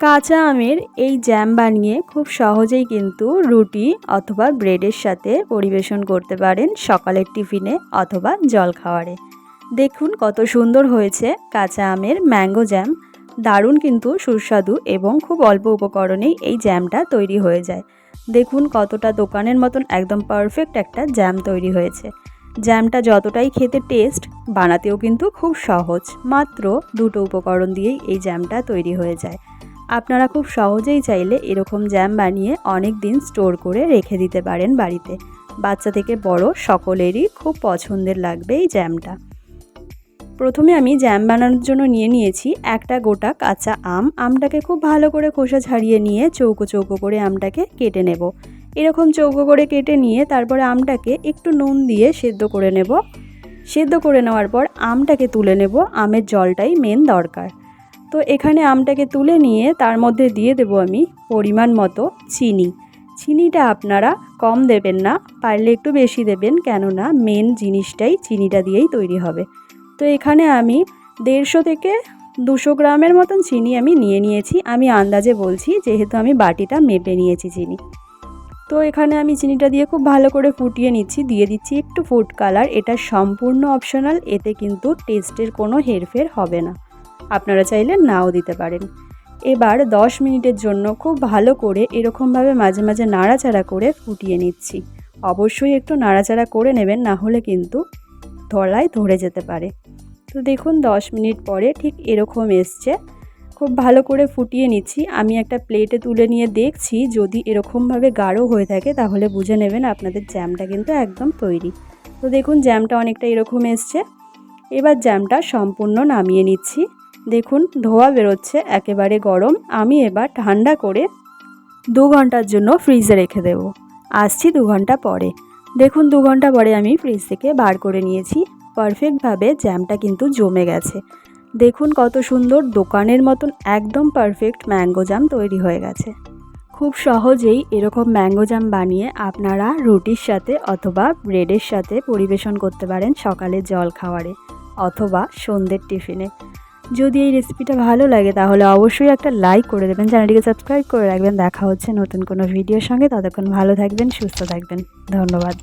কাঁচা আমের এই জ্যাম বানিয়ে খুব সহজেই কিন্তু রুটি অথবা ব্রেডের সাথে পরিবেশন করতে পারেন সকালের টিফিনে অথবা জলখাবারে দেখুন কত সুন্দর হয়েছে কাঁচা আমের ম্যাঙ্গো জ্যাম দারুণ কিন্তু সুস্বাদু এবং খুব অল্প উপকরণেই এই জ্যামটা তৈরি হয়ে যায়। দেখুন কতটা দোকানের মতন একদম পারফেক্ট একটা জ্যাম তৈরি হয়েছে। জ্যামটা যতটাই খেতে টেস্ট বানাতেও কিন্তু খুব সহজ। মাত্র দুটো উপকরণ দিয়েই এই জ্যামটা তৈরি হয়ে যায়। আপনারা খুব সহজেই চাইলে এরকম জ্যাম বানিয়ে অনেক দিন স্টোর করে রেখে দিতে পারেন বাড়িতে। বাচ্চা থেকে বড় সকলেরই খুব পছন্দের লাগবে এই জ্যামটা প্রথমে আমি জ্যাম বানানোর জন্য নিয়ে নিয়েছি একটা গোটা কাঁচা আম। আমটাকে খুব ভালো করে খোসা ছাড়িয়ে নিয়ে চৌকো চৌকো করে আমটাকে কেটে নেব। এরকম চৌকো করে কেটে নিয়ে তারপরে আমটাকে একটু নুন দিয়ে সেদ্ধ করে নেব। সেদ্ধ করে নেওয়ার পর আমটাকে তুলে নেব। আমের জলটাই মেন দরকার। তো এখানে আমটাকে তুলে নিয়ে তার মধ্যে দিয়ে দেব আমি পরিমাণ মতো চিনি। চিনিটা আপনারা কম দেবেন না, পারলে একটু বেশি দেবেন কেননা মেন জিনিসটাই চিনিটা দিয়েই তৈরি হবে। তো এখানে আমি দেড়শো থেকে দুশো গ্রামের মতন চিনি আমি নিয়ে নিয়েছি। আমি আন্দাজে বলছি যেহেতু আমি বাটিটা মেপে নিয়েছি চিনি। তো এখানে আমি চিনিটা দিয়ে খুব ভালো করে ফুটিয়ে নিচ্ছি, দিয়ে দিচ্ছি একটু ফুড কালার এটা সম্পূর্ণ অপশনাল এতে কিন্তু টেস্টের কোনো হেরফের হবে না। আপনারা চাইলে নাও দিতে পারেন। এবার 10 মিনিটের জন্য খুব ভালো করে এরকমভাবে মাঝে মাঝে নাড়াচাড়া করে ফুটিয়ে নিচ্ছি। অবশ্যই একটু নাড়াচাড়া করে নেবেন, না হলে কিন্তু ধরায় ধরে যেতে পারে। তো দেখুন 10 মিনিট পরে ঠিক এরকম এসছে। খুব ভালো করে ফুটিয়ে নিচ্ছি। আমি একটা প্লেটে তুলে নিয়ে দেখছি, যদি এরকমভাবে গাঢ় হয়ে থাকে তাহলে বুঝে নেবেন আপনাদের জ্যামটা কিন্তু একদম তৈরি। তো দেখুন, জ্যামটা অনেকটা এরকম এসছে। এবার জ্যামটা সম্পূর্ণ নামিয়ে নিচ্ছি। দেখুন, ধোয়া বেরোচ্ছে, একেবারে গরম। আমি এবার ঠান্ডা করে দু ঘণ্টার জন্য ফ্রিজে রেখে দেবো। আসছি দু ঘণ্টা পরে। দেখুন, দু ঘণ্টা পরে আমি ফ্রিজ থেকে বার করে নিয়েছি। পারফেক্টভাবে জ্যামটা কিন্তু জমে গেছে। দেখুন, কত সুন্দর দোকানের মতন একদম পারফেক্ট ম্যাঙ্গো জ্যাম তৈরি হয়ে গেছে। খুব সহজেই এরকম ম্যাঙ্গো জ্যাম বানিয়ে আপনারা রুটির সাথে অথবা ব্রেডের সাথে পরিবেশন করতে পারেন সকালের জল খাওয়ারে অথবা সন্ধ্যের টিফিনে। যদি এই রেসিপিটা ভালো লাগে, তাহলে অবশ্যই একটা লাইক করে দেবেন চ্যানেলটিকে সাবস্ক্রাইব করে রাখবেন। দেখা হচ্ছে নতুন কোনো ভিডিওর সঙ্গে। ততক্ষণ ভালো থাকবেন, সুস্থ থাকবেন। ধন্যবাদ।